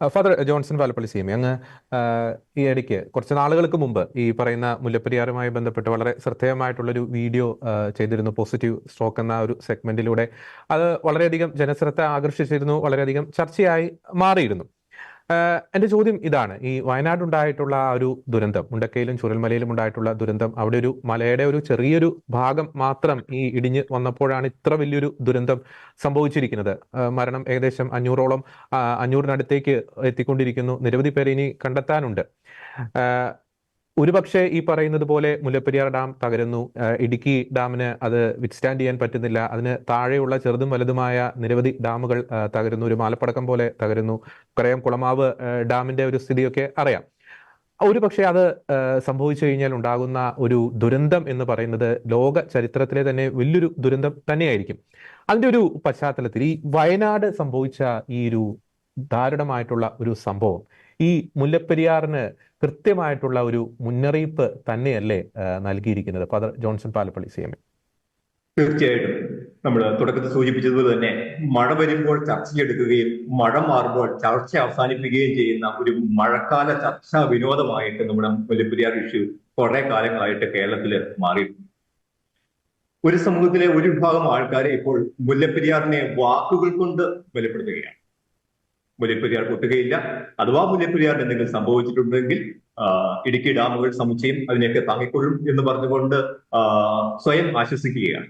Father Johnson Palappally C അങ്ങ് ഈ ഇടയ്ക്ക് കുറച്ച് നാളുകൾക്ക് മുമ്പ് ഈ പറയുന്ന മുല്ലപ്പെരിയാറുമായി ബന്ധപ്പെട്ട് വളരെ ശ്രദ്ധേയമായിട്ടുള്ളൊരു വീഡിയോ ചെയ്തിരുന്നു. പോസിറ്റീവ് സ്ട്രോക്ക് എന്ന ഒരു സെഗ്മെന്റിലൂടെ അത് വളരെയധികം ജനശ്രദ്ധ ആകർഷിച്ചിരുന്നു. വളരെയധികം ചർച്ചയായി മാറിയിരുന്നു. ആ, എന്റെ ചോദ്യം ഇതാണ്. ഈ വയനാട് ഉണ്ടായിട്ടുള്ള ആ ഒരു ദുരന്തം മുണ്ടക്കയിലും ചുരൽമലയിലും ഉണ്ടായിട്ടുള്ള ദുരന്തം അവിടെ ഒരു മലയുടെ ഒരു ചെറിയൊരു ഭാഗം മാത്രം ഈ ഇടിഞ്ഞ് വന്നപ്പോഴാണ് ഇത്ര വലിയൊരു ദുരന്തം സംഭവിച്ചിരിക്കുന്നത്. മരണം ഏകദേശം അഞ്ഞൂറോളം അഞ്ഞൂറിനടുത്തേക്ക് എത്തിക്കൊണ്ടിരിക്കുന്നു. നിരവധി പേരെ ഇനി കണ്ടെത്താനുണ്ട്. ഒരുപക്ഷെ ഈ പറയുന്നത് പോലെ മുല്ലപ്പെരിയാർ ഡാം തകരുന്നു. ഇടുക്കി ഡാമിന് അത് വിത്ത്സ്റ്റാൻഡ് ചെയ്യാൻ പറ്റുന്നില്ല. അതിന് താഴെയുള്ള ചെറുതും വലുതുമായ നിരവധി ഡാമുകൾ തകരുന്നു. ഒരു മാലപ്പടക്കം പോലെ തകരുന്നു. കുറേം കുളമാവ് ഡാമിന്റെ ഒരു സ്ഥിതിയൊക്കെ അറിയാം. ഒരു പക്ഷേ അത് സംഭവിച്ചു കഴിഞ്ഞാൽ ഉണ്ടാകുന്ന ഒരു ദുരന്തം എന്ന് പറയുന്നത് ലോക ചരിത്രത്തിലെ തന്നെ വലിയൊരു ദുരന്തം തന്നെയായിരിക്കും. അതിന്റെ ഒരു പശ്ചാത്തലത്തിൽ ഈ വയനാട് സംഭവിച്ച ഈ ഒരു ദാരുണമായിട്ടുള്ള ഒരു സംഭവം. ഈ മുല്ലപ്പെരിയാറിന് കൃത്യമായിട്ടുള്ള ഒരു മുന്നറിയിപ്പ് തന്നെയല്ലേ നൽകിയിരിക്കുന്നത് father Johnson Palappally C M തീർച്ചയായിട്ടും. നമ്മൾ തുടക്കത്തിൽ സൂചിപ്പിച്ചതുപോലെ തന്നെ മഴ വരുമ്പോൾ ചർച്ചയെടുക്കുകയും മഴ മാറുമ്പോൾ ചർച്ച അവസാനിപ്പിക്കുകയും ചെയ്യുന്ന ഒരു മഴക്കാല ചർച്ചാ വിനോദമായിട്ട് നമ്മുടെ മുല്ലപ്പെരിയാർ ഇഷ്യൂ കുറെ കാലങ്ങളായിട്ട് കേരളത്തിൽ മാറിയിട്ടുണ്ട്. ഒരു സമൂഹത്തിലെ ഒരു വിഭാഗം ആൾക്കാരെ ഇപ്പോൾ മുല്ലപ്പെരിയാറിനെ വാക്കുകൾ കൊണ്ട് ബലപ്പെടുത്തുകയാണ്. മുല്ലപ്പെരിയാർ പൊട്ടുകയില്ല അഥവാ മുല്ലപ്പെരിയാറിന് എന്തെങ്കിലും സംഭവിച്ചിട്ടുണ്ടെങ്കിൽ ഇടുക്കി ഡാമുകൾ സമുച്ചയം അതിനെയൊക്കെ താങ്ങിക്കൊള്ളും എന്ന് പറഞ്ഞുകൊണ്ട് സ്വയം ആശ്വസിക്കുകയാണ്.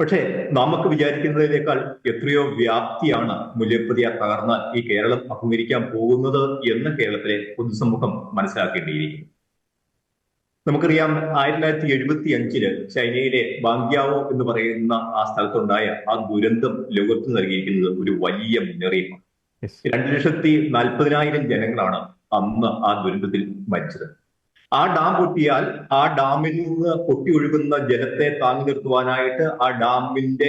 പക്ഷേ നമുക്ക് വിചാരിക്കുന്നതിനേക്കാൾ എത്രയോ വ്യാപ്തിയാണ് മുല്ലപ്പെരിയാർ തകർന്നാൽ ഈ കേരളം അഭിമുഖീകരിക്കാൻ പോകുന്നത് എന്ന് കേരളത്തിലെ പൊതുസമൂഹം മനസ്സിലാക്കേണ്ടിയിരിക്കുന്നു. നമുക്കറിയാം ആയിരത്തി തൊള്ളായിരത്തി എഴുപത്തി അഞ്ചിൽ ചൈനയിലെ ബാങ്ക്യാവോ എന്ന് പറയുന്ന ആ സ്ഥലത്തുണ്ടായ ആ ദുരന്തം ലോകത്ത് നൽകിയിരിക്കുന്നത് ഒരു വലിയ മുന്നറിയിപ്പാണ്. രണ്ട് ലക്ഷത്തി നാൽപ്പതിനായിരം ജനങ്ങളാണ് അന്ന് ആ ദുരന്തത്തിൽ മരിച്ചത്. ആ ഡാം പൊട്ടിയാൽ ആ ഡാമിൽ നിന്ന് പൊട്ടി ഒഴുകുന്ന ജലത്തെ താങ്ങി നിർത്തുവാനായിട്ട് ആ ഡാമിന്റെ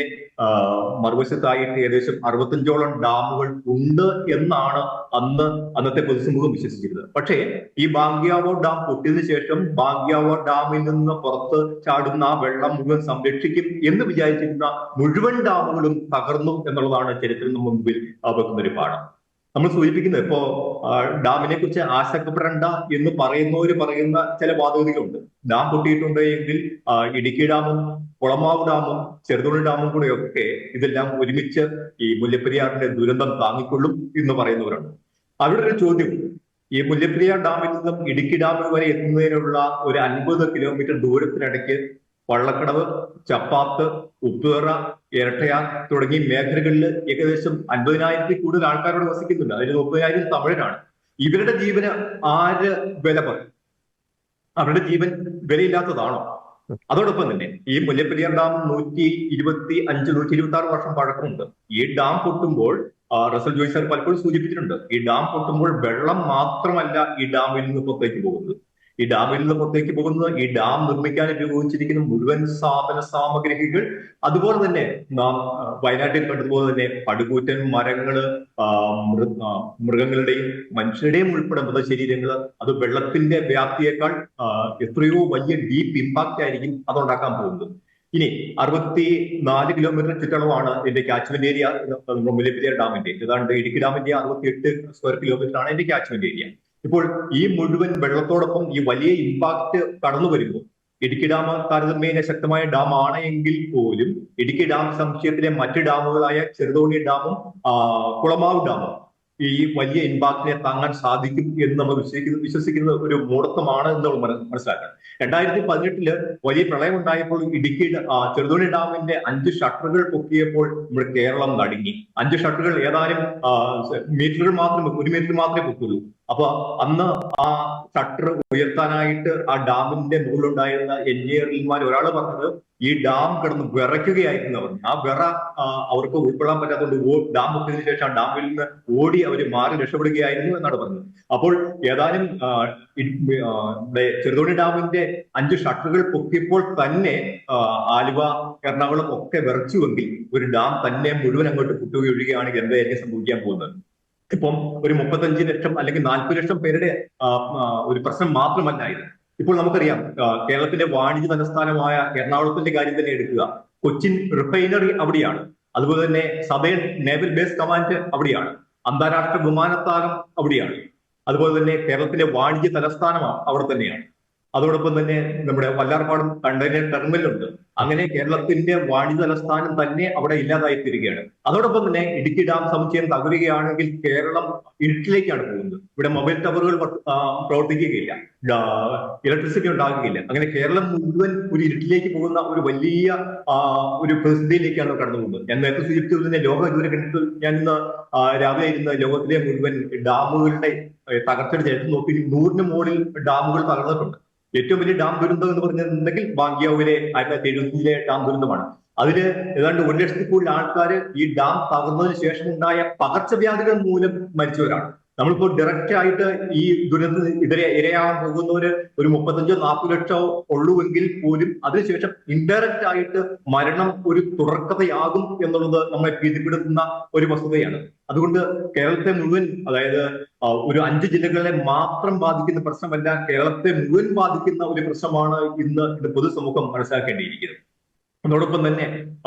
മറുവശത്തായിട്ട് ഏകദേശം അറുപത്തഞ്ചോളം ഡാമുകൾ ഉണ്ട് എന്നാണ് അന്ന് അന്നത്തെ പൊതുസമൂഹം വിശ്വസിച്ചിരുന്നത്. പക്ഷേ ഈ ബാങ്ക്യാവോ ഡാം പൊട്ടിയതിനു ശേഷം ബാങ്ക്യാവോ ഡാമിൽ നിന്ന് പുറത്ത് ചാടുന്ന ആ വെള്ളം മുഴുവൻ സംരക്ഷിക്കും എന്ന് വിചാരിച്ചിരുന്ന മുഴുവൻ ഡാമുകളും തകർന്നു എന്നുള്ളതാണ് ചരിത്രത്തിന് മുമ്പിൽ വെക്കുന്ന ഒരു പാഠം. നമ്മൾ സൂചിപ്പിക്കുന്നത് ഇപ്പോ ഡാമിനെ കുറിച്ച് ആശങ്കപ്പെടേണ്ട എന്ന് പറയുന്നവര് പറയുന്ന ചില വാദഗതികളുണ്ട്. ഡാം പൊട്ടിയിട്ടുണ്ട് എങ്കിൽ ഇടുക്കി ഡാമും കുളമാവ് ഡാമും ചെറുതോണി ഡാമും കൂടെ ഒക്കെ ഇതെല്ലാം ഒരുമിച്ച് ഈ മുല്ലപ്പെരിയാറിന്റെ ദുരന്തം താങ്ങിക്കൊള്ളും എന്ന് പറയുന്നവരുണ്ട് അവരുടെ ഒരു ചോദ്യം. ഈ മുല്ലപ്പെരിയാർ ഡാമിൽ നിന്നും ഇടുക്കി ഡാമിൽ വരെ എത്തുന്നതിനുള്ള ഒരു അൻപത് കിലോമീറ്റർ ദൂരത്തിനിടയ്ക്ക് വള്ളക്കടവ് ചപ്പാത്ത് ഉപ്പേറ ഇരട്ടയാർ തുടങ്ങിയ മേഖലകളിൽ ഏകദേശം അൻപതിനായിരത്തിൽ കൂടുതൽ ആൾക്കാരോട് വസിക്കുന്നുണ്ട്. അതിൽ മുപ്പതിനായിരം തമിഴരാണ് ഇവരുടെ ജീവന് ആര് വില അവരുടെ ജീവൻ വിലയില്ലാത്തതാണോ? അതോടൊപ്പം തന്നെ ഈ മുല്ലപ്പെരിയാർ ഡാം നൂറ്റി ഇരുപത്തി അഞ്ച് നൂറ്റി ഇരുപത്തി ആറ് വർഷം പഴക്കമുണ്ട്. ഈ ഡാം പൊട്ടുമ്പോൾ റസൽ ജോയിസർ സാർ പലപ്പോഴും സൂചിപ്പിച്ചിട്ടുണ്ട്. ഈ ഡാം പൊട്ടുമ്പോൾ വെള്ളം മാത്രമല്ല ഈ ഡാമിൽ നിന്ന് പുറത്തേക്ക് പോകുന്നത്. ഈ ഡാമിൽ നിന്ന് പുറത്തേക്ക് പോകുന്നത് ഈ ഡാം നിർമ്മിക്കാൻ ഉപയോഗിച്ചിരിക്കുന്ന മുഴുവൻ സാധന സാമഗ്രികൾ അതുപോലെ തന്നെ നാം വയനാട്ടിൽ കണ്ടതുപോലെ തന്നെ പടുകൂറ്റൻ മരങ്ങൾ മൃഗങ്ങളുടെയും മനുഷ്യരുടെയും ഉൾപ്പെടെ മൃതശരീരങ്ങൾ അത് വെള്ളത്തിന്റെ വ്യാപ്തിയേക്കാൾ എത്രയോ വലിയ ഡീപ്പ് ഇമ്പാക്റ്റ് ആയിരിക്കും അതുണ്ടാക്കാൻ പോകുന്നത്. ഇനി അറുപത്തി നാല് കിലോമീറ്റർ ചുറ്റളവാണ് ഇതിന്റെ കാച്ച്മെന്റ് ഏരിയ മുല്ലപ്പെരിയ ഡാമിന്റെ ഏതാണ്ട് ഇടുക്കി ഡാമിന്റെ അറുപത്തി എട്ട് സ്ക്വയർ കിലോമീറ്റർ ആണ് ഇതിന്റെ കാച്ച്മെന്റ് ഏരിയ ഇപ്പോൾ ഈ മുഴുവൻ വെള്ളത്തോടൊപ്പം ഈ വലിയ ഇമ്പാക്ട് കടന്നു വരുമ്പോൾ ഇടുക്കി ഡാം താരതമ്യേന ശക്തമായ ഡാം ആണ് എങ്കിൽ പോലും ഇടുക്കി ഡാം സംശയത്തിലെ മറ്റ് ഡാമുകളായ ചെറുതോണി ഡാമും കുളമാവ് ഡാമും ഈ വലിയ ഇമ്പാക്റ്റിനെ താങ്ങാൻ സാധിക്കും എന്ന് നമ്മൾ വിശ്വസിക്കുന്നത് വിശ്വസിക്കുന്ന ഒരു മൂഢത്വമാണ് എന്ന് നമ്മൾ മന- മനസ്സിലാക്കണം. രണ്ടായിരത്തി പതിനെട്ടിൽ വലിയ പ്രളയം ഉണ്ടായപ്പോൾ ഇടുക്കി ചെറുതോണി ഡാമിന്റെ അഞ്ച് ഷട്ടറുകൾ പൊക്കിയപ്പോൾ നമ്മുടെ കേരളം നടുങ്ങി. അഞ്ച് ഷട്ടറുകൾ ഏതാനും മീറ്ററുകൾ മാത്രമേ ഒരു മീറ്റർ മാത്രമേ പൊക്കുള്ളൂ. അപ്പൊ അന്ന് ആ ഷട്ടർ ഉയർത്താനായിട്ട് ആ ഡാമിന്റെ മുകളിലുണ്ടായിരുന്ന എഞ്ചിനീയർമാർ ഒരാൾ പറഞ്ഞത് ഈ ഡാം കിടന്ന് വിറയ്ക്കുകയായിരുന്നു പറഞ്ഞു ആ വിറ അവർക്ക് ഉൾപ്പെടാൻ പറ്റാത്തതുകൊണ്ട് ഡാം പൊട്ടിയതിനു ശേഷം ആ ഡാമിൽ നിന്ന് ഓടി അവർ മാറി രക്ഷപ്പെടുകയായിരുന്നു എന്നാണ് പറഞ്ഞത്. അപ്പോൾ ഏതാനും ചെറുതോണി ഡാമിന്റെ അഞ്ച് ഷട്ടറുകൾ പൊക്കിയപ്പോൾ തന്നെ ആലുവ എറണാകുളം ഒക്കെ വിറച്ചുവെങ്കിൽ ഒരു ഡാം തന്നെ മുഴുവൻ അങ്ങോട്ട് പൊട്ടുകയൊഴുകയാണ് എന്തായിരിക്കും സംഭവിക്കാൻ പോകുന്നത്. ഇപ്പം ഒരു മുപ്പത്തഞ്ച് ലക്ഷം അല്ലെങ്കിൽ നാൽപ്പത് ലക്ഷം പേരുടെ ഒരു പ്രശ്നം മാത്രമല്ല ഇത്. ഇപ്പോൾ നമുക്കറിയാം കേരളത്തിന്റെ വാണിജ്യ തലസ്ഥാനമായ എറണാകുളത്തിന്റെ കാര്യം തന്നെ എടുക്കുക. കൊച്ചിൻ റിഫൈനറി അവിടെയാണ്. അതുപോലെ തന്നെ സബേൺ നേവൽ ബേസ് കമാൻഡ് അവിടെയാണ്. അന്താരാഷ്ട്ര വിമാനത്താവളം അവിടെയാണ്. അതുപോലെ തന്നെ കേരളത്തിലെ വാണിജ്യ തലസ്ഥാനം അവിടെ തന്നെയാണ്. അതോടൊപ്പം തന്നെ നമ്മുടെ വല്ലാർപാടും കണ്ടെയ്നർ ടെർമിനലുണ്ട്. അങ്ങനെ കേരളത്തിന്റെ വാണിജ്യ തലസ്ഥാനം തന്നെ അവിടെ ഇല്ലാതായി തീരുകയാണ് അതോടൊപ്പം തന്നെ ഇടുക്കി ഡാം സമുച്ചയം തകരുകയാണെങ്കിൽ കേരളം ഇരുട്ടിലേക്കാണ് പോകുന്നത്. ഇവിടെ മൊബൈൽ ടവറുകൾ പ്രവർത്തിക്കുകയില്ല. ഇലക്ട്രിസിറ്റി ഉണ്ടാകുകയില്ല. അങ്ങനെ കേരളം മുഴുവൻ ഒരു ഇരുട്ടിലേക്ക് പോകുന്ന ഒരു വലിയ ഒരു പ്രതിസന്ധിയിലേക്കാണ് കടന്നു പോകുന്നത്. ഞാൻ നേരത്തെ സൂചിപ്പിച്ചത് തന്നെ ലോക ദൂരകണത്തിൽ ഞാൻ ഇന്ന് രാവിലെ ഇരുന്ന് ലോകത്തിലെ മുഴുവൻ ഡാമുകളുടെ തകർച്ചയുടെ ചരിത്രം നോക്കി നൂറിന് മുകളിൽ ഡാമുകൾ തകർന്നിട്ടുണ്ട്. ഏറ്റവും വലിയ ഡാം ദുരന്തം എന്ന് പറഞ്ഞിട്ടുണ്ടെങ്കിൽ ബാങ്കിയാവിലെ ആയിരത്തി എഴുപത്തിലെ ഡാം ദുരന്തമാണ്. അതിൽ ഏതാണ്ട് ഒരു ലക്ഷത്തിൽ കൂടുതൽ ആൾക്കാർ ഈ ഡാം തകർന്നതിന് ശേഷം ഉണ്ടായ പകർച്ചവ്യാധികൾ മൂലം മരിച്ചവരാണ്. നമ്മളിപ്പോൾ ഡയറക്റ്റ് ആയിട്ട് ഈ ദുരന്തത്തിന് ഇതര ഇരയാവാൻ പോകുന്നവര് ഒരു മുപ്പത്തഞ്ചോ നാൽപ്പത് ലക്ഷമോ ഉള്ളുവെങ്കിൽ പോലും അതിനുശേഷം ഇൻഡയറക്റ്റ് ആയിട്ട് മരണം ഒരു തുടർക്കഥയാകും എന്നുള്ളത് നമ്മളെ ഭീതിപ്പെടുത്തുന്ന ഒരു വസ്തുതയാണ്. അതുകൊണ്ട് കേരളത്തെ മുഴുവൻ അതായത് ഒരു അഞ്ച് ജില്ലകളെ മാത്രം ബാധിക്കുന്ന പ്രശ്നമല്ല കേരളത്തെ മുഴുവൻ ബാധിക്കുന്ന ഒരു പ്രശ്നമാണ് ഇന്ന് പൊതുസമൂഹം മനസ്സിലാക്കേണ്ടിയിരിക്കുന്നത്. അതോടൊപ്പം തന്നെ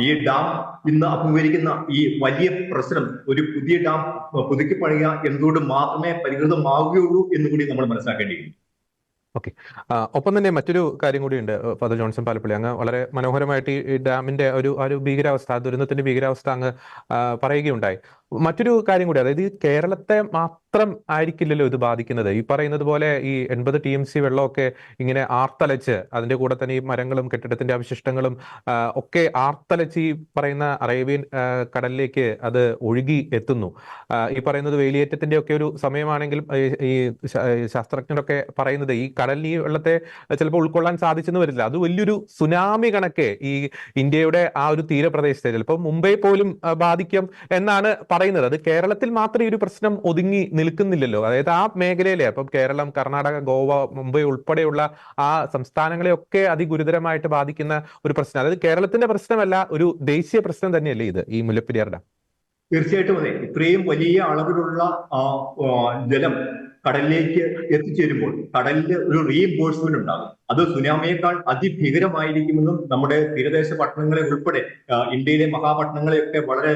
ഈ ഡാം ഇന്ന് അഭിമുഖീകരിക്കുന്ന ഈ വലിയ പ്രശ്നം ഒരു പുതിയ ഡാം പുതുക്കി പണിയുക എന്തുകൊണ്ട് മാത്രമേ പരിഹൃതമാവുകയുള്ളൂ എന്നുകൂടി നമ്മൾ മനസ്സിലാക്കേണ്ടിയിരിക്കുന്നു. ഓക്കെ. ഒപ്പം തന്നെ മറ്റൊരു കാര്യം കൂടിയുണ്ട് ഫാദർ ജോൺസൺ പാലപ്പള്ളി. അങ്ങ് വളരെ മനോഹരമായിട്ട് ഈ- ഡാമിന്റെ ഒരു ഒരു ഭീകരാവസ്ഥ ദുരന്തത്തിന്റെ ഭീകരാവസ്ഥ അങ്ങ് പറയുകയുണ്ടായി. മറ്റൊരു കാര്യം കൂടി അതായത് കേരളത്തെ മാത്രം ആയിരിക്കില്ലല്ലോ ഇത് ബാധിക്കുന്നത്. ഈ പറയുന്നത് പോലെ ഈ എൺപത് ടി എം സി വെള്ളമൊക്കെ ഇങ്ങനെ ആർത്തലച്ച് അതിന്റെ കൂടെ തന്നെ ഈ മരങ്ങളും കെട്ടിടത്തിന്റെ അവശിഷ്ടങ്ങളും ഒക്കെ ആർത്തലച്ച് ഈ പറയുന്ന അറേബ്യൻ കടലിലേക്ക് അത് ഒഴുകി എത്തുന്നു. ഈ പറയുന്നത് വേലിയേറ്റത്തിന്റെ ഒക്കെ ഒരു സമയമാണെങ്കിലും ഈ ശാസ്ത്രജ്ഞരൊക്കെ പറയുന്നത് ഈ കടലിൽ ഈ വെള്ളത്തെ ചിലപ്പോൾ ഉൾക്കൊള്ളാൻ സാധിച്ചെന്ന് വരില്ല. അത് വലിയൊരു സുനാമി കണക്ക് ഈ ഇന്ത്യയുടെ ആ ഒരു തീരപ്രദേശത്തെ. ചിലപ്പോൾ മുംബൈ പോലും ബാധിക്കും എന്നാണ് പറയുന്നത്. അത് കേരളത്തിൽ മാത്രം ഈ ഒരു പ്രശ്നം ഒതുങ്ങി നിൽക്കുന്നില്ലല്ലോ. അതായത് ആ മേഖലയിലെ അപ്പം കേരളം കർണാടക ഗോവ മുംബൈ ഉൾപ്പെടെയുള്ള ആ സംസ്ഥാനങ്ങളെയൊക്കെ അതിഗുരുതരമായിട്ട് ബാധിക്കുന്ന ഒരു പ്രശ്നം. അതായത് കേരളത്തിന്റെ പ്രശ്നമല്ല ഒരു ദേശീയ പ്രശ്നം തന്നെയല്ലേ ഇത് ഈ മുല്ലപ്പെരിയാറുടെ തീർച്ചയായിട്ടും അതെ. ഇത്രയും വലിയ അളവിലുള്ള ജലം കടലിലേക്ക് എത്തിച്ചേരുമ്പോൾ കടലിൽ ഒരു റീഇംബോഴ്സ്മെന്റ് ഉണ്ടാകും. അത് സുനാമിയേക്കാൾ അതിഭീകരമായിരിക്കുമെന്നും നമ്മുടെ തീരദേശ പട്ടണങ്ങളെ ഉൾപ്പെടെ ഇന്ത്യയിലെ മഹാപട്ടണങ്ങളെയൊക്കെ വളരെ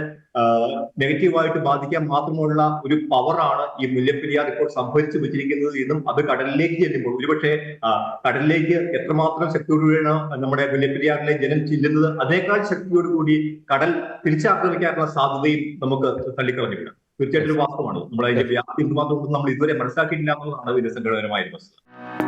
നെഗറ്റീവായിട്ട് ബാധിക്കാൻ മാത്രമുള്ള ഒരു പവറാണ് ഈ മുല്ലപ്പെരിയാർ ഇപ്പോൾ സംഭരിച്ചു വെച്ചിരിക്കുന്നത് എന്നും അത് കടലിലേക്ക് ചെല്ലുമ്പോൾ. ഒരുപക്ഷെ കടലിലേക്ക് എത്രമാത്രം ശക്തിയോടുകൂടിയാണ് നമ്മുടെ മുല്ലപ്പെരിയാറിലെ ജലം ചെല്ലുന്നത് അതേക്കാൾ ശക്തിയോട് കൂടി കടൽ തിരിച്ചാക്രമിക്കാനുള്ള സാധ്യതയും നമുക്ക് തള്ളിക്കളഞ്ഞില്ല തീർച്ചയായിട്ടും ഒരു വാസ്തവമാണ്. നമ്മൾ അതിന്റെ വ്യാപ്തി എന്തുമാത്രം നമ്മൾ ഇതുവരെ മനസ്സിലാക്കിയിട്ടില്ല എന്നുള്ളതാണ് ഇതിന്റെ വസ്തുത.